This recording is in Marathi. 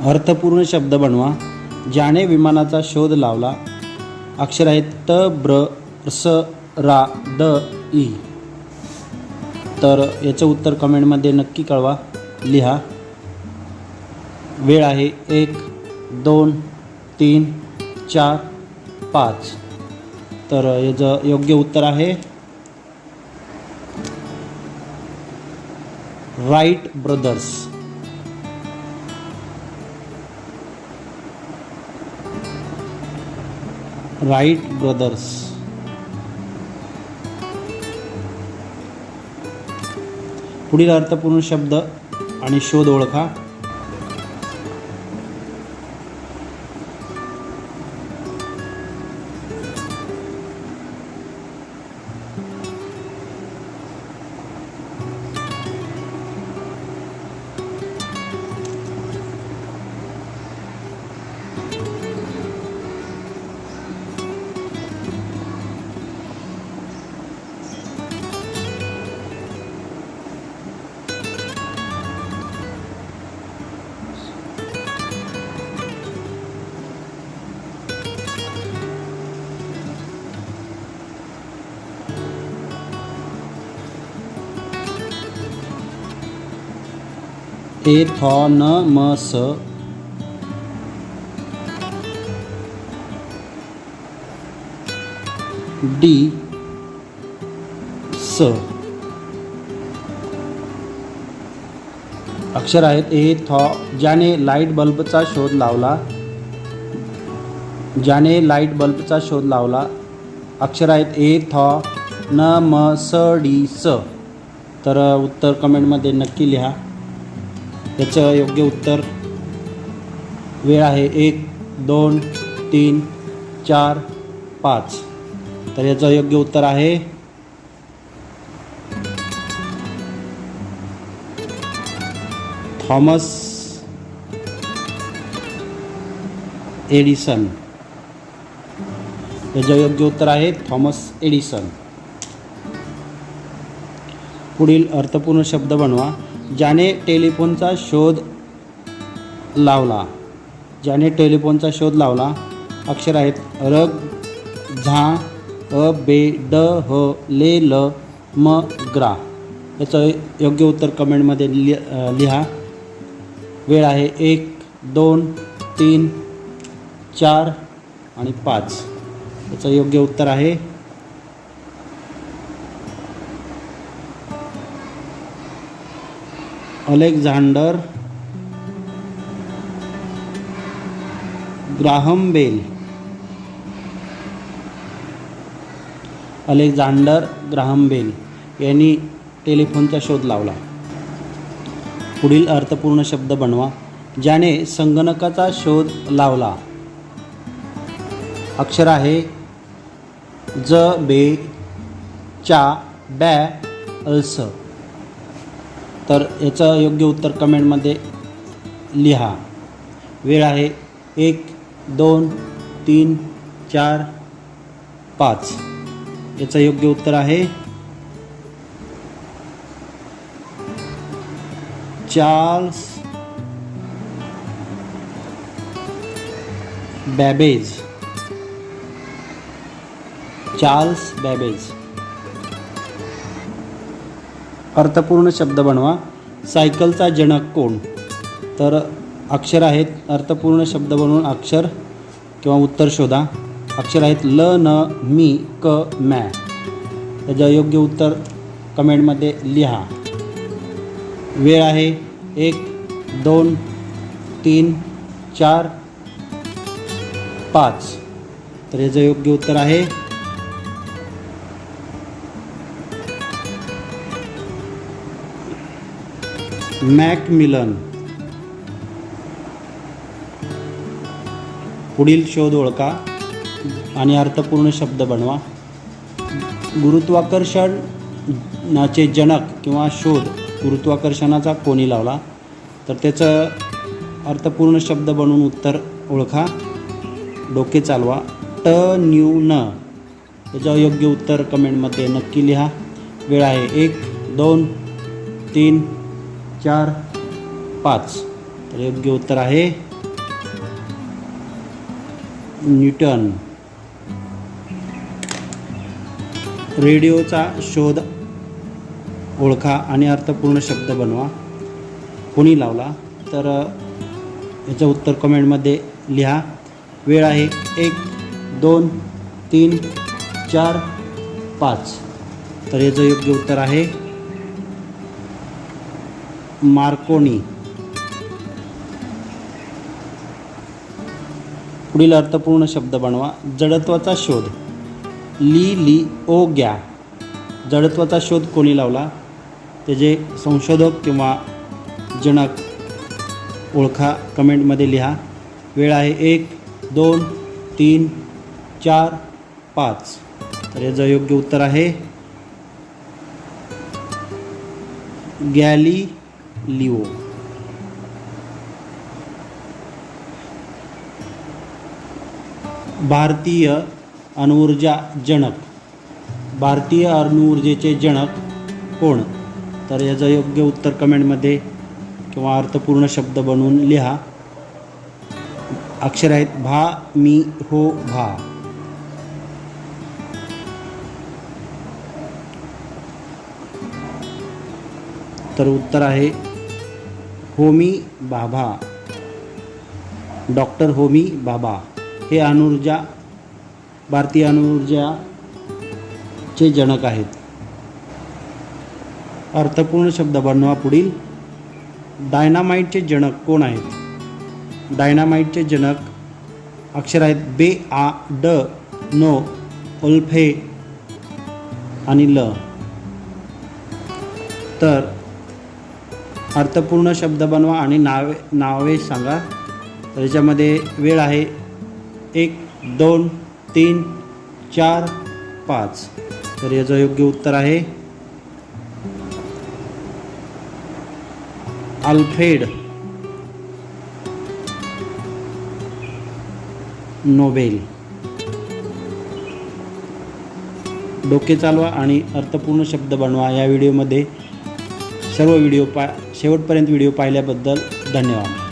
अर्थपूर्ण शब्द बनवा ज्याने विमानाचा शोध लावला. अक्षर आहेत त ब्र स रा द ई तर याचं उत्तर कमेंटमध्ये नक्की कळवा. लिहा. वेळ आहे एक दोन तीन चार पाच. तर याचं योग्य उत्तर आहे. Wright brothers. Wright brothers. पुढील अर्थपूर्ण शब्द आणि शोध ओळखा. ए थ न म स डी। स। अक्षर आहेत ए थ ज्याने लाइट बल्बचा शोध लावला. ज्याने लाइट बल्बचा शोध लावला. अक्षर आहेत ए थ न म स डी स. तर उत्तर कमेंटमध्ये नक्की लिहा. याचं योग्य उत्तर वेळ आहे. एक दोन तीन चार पाच. तर याचं योग्य उत्तर आहे. Thomas Edison. याचं योग्य उत्तर आहे थॉमस एडिसन. पुढील अर्थपूर्ण शब्द बनवा. ज्याने टेलिफोनचा शोध लावला ज्याने टेलिफोनचा शोध लावला अक्षर आहेत रग झा अ बे ड ह ले ल म ग्रा. याचं योग्य उत्तर कमेंटमध्ये लि लिहा. वेळ आहे एक दोन तीन चार आणि पाच. याचं योग्य उत्तर आहे Alexander Graham Bell. Alexander Graham Bell यांनी टेलिफोनचा शोध लावला. पुढील अर्थपूर्ण शब्द बनवा ज्याने संगणकाचा शोध लावला. अक्षर आहे ज बे चा बॅ अल्स. तर याचं योग्य उत्तर कमेंटमध्ये लिहा. वेळ आहे एक दोन तीन चार पाच. याचं योग्य उत्तर आहे चार्ल्स बॅबेज. Charles Babbage. अर्थपूर्ण शब्द बनवा. सायकलचा जनक कोण? तर अक्षर आहेत अर्थपूर्ण शब्द बनवून अक्षर किंवा उत्तर शोधा. अक्षर आहेत ल न मी क मॅ. त्याचं योग्य उत्तर कमेंटमध्ये लिहा. वेळ आहे एक दोन तीन चार पाच. तर याचं योग्य उत्तर आहे मॅकमिलन. पुढील शोध ओळखा आणि अर्थपूर्ण शब्द बनवा. गुरुत्वाकर्षणाचे जनक किंवा शोध गुरुत्वाकर्षणाचा कोणी लावला? तर त्याचं अर्थपूर्ण शब्द बनवून उत्तर ओळखा. डोके चालवा. ट न्यू न. त्याचं योग्य उत्तर कमेंटमध्ये नक्की लिहा. वेळ आहे एक दोन तीन चार पाच. तर योग्य उत्तर आहे न्यूटन. रेडिओचा शोध ओळखा आणि अर्थपूर्ण शब्द बनवा. कोणी लावला? तर याचं उत्तर कमेंटमध्ये लिहा. वेळ आहे एक दोन तीन चार पाच. तर याचं योग्य उत्तर आहे मार्कोनी. पुढील अर्थपूर्ण शब्द बनवा. जडत्वाचा शोध. ली ली ओ ग्या. जडत्वाचा शोध कोणी लावला? त्याचे संशोधक किंवा जनक ओळखा. कमेंटमध्ये लिहा. वेळ आहे एक दोन तीन चार पाच. तर याचं योग्य उत्तर आहे. Galileo. भारतीय अणुऊर्जा जनक. भारतीय अणुऊर्जेचे जनक कोण? तर याचं योग्य उत्तर कमेंटमध्ये किंवा अर्थपूर्ण शब्द बनवून लिहा. अक्षर आहेत भा मी हो भा. तर उत्तर आहे होमी बाबा. डॉक्टर होमी बाबा. हे अणुऊर्जा भारतीय अणुऊर्जाचे जनक आहेत. अर्थपूर्ण शब्द बनवा पुढील. डायनामाइटचे जनक कोण आहेत? डायनामाइटचे जनक अक्षर आहेत बे आ ड नो उल्फे आणि ल. तर अर्थपूर्ण शब्द बनवा आणि नावे नावे सांगा. तर याच्यामध्ये वेळ आहे. एक दोन तीन चार पाच. तर याचं योग्य उत्तर आहे. Alfred Nobel. डोके चालवा आणि अर्थपूर्ण शब्द बनवा या व्हिडिओमध्ये. सर्व व्हिडिओ पा शेवटपर्यंत व्हिडिओ पाहिल्याबद्दल धन्यवाद.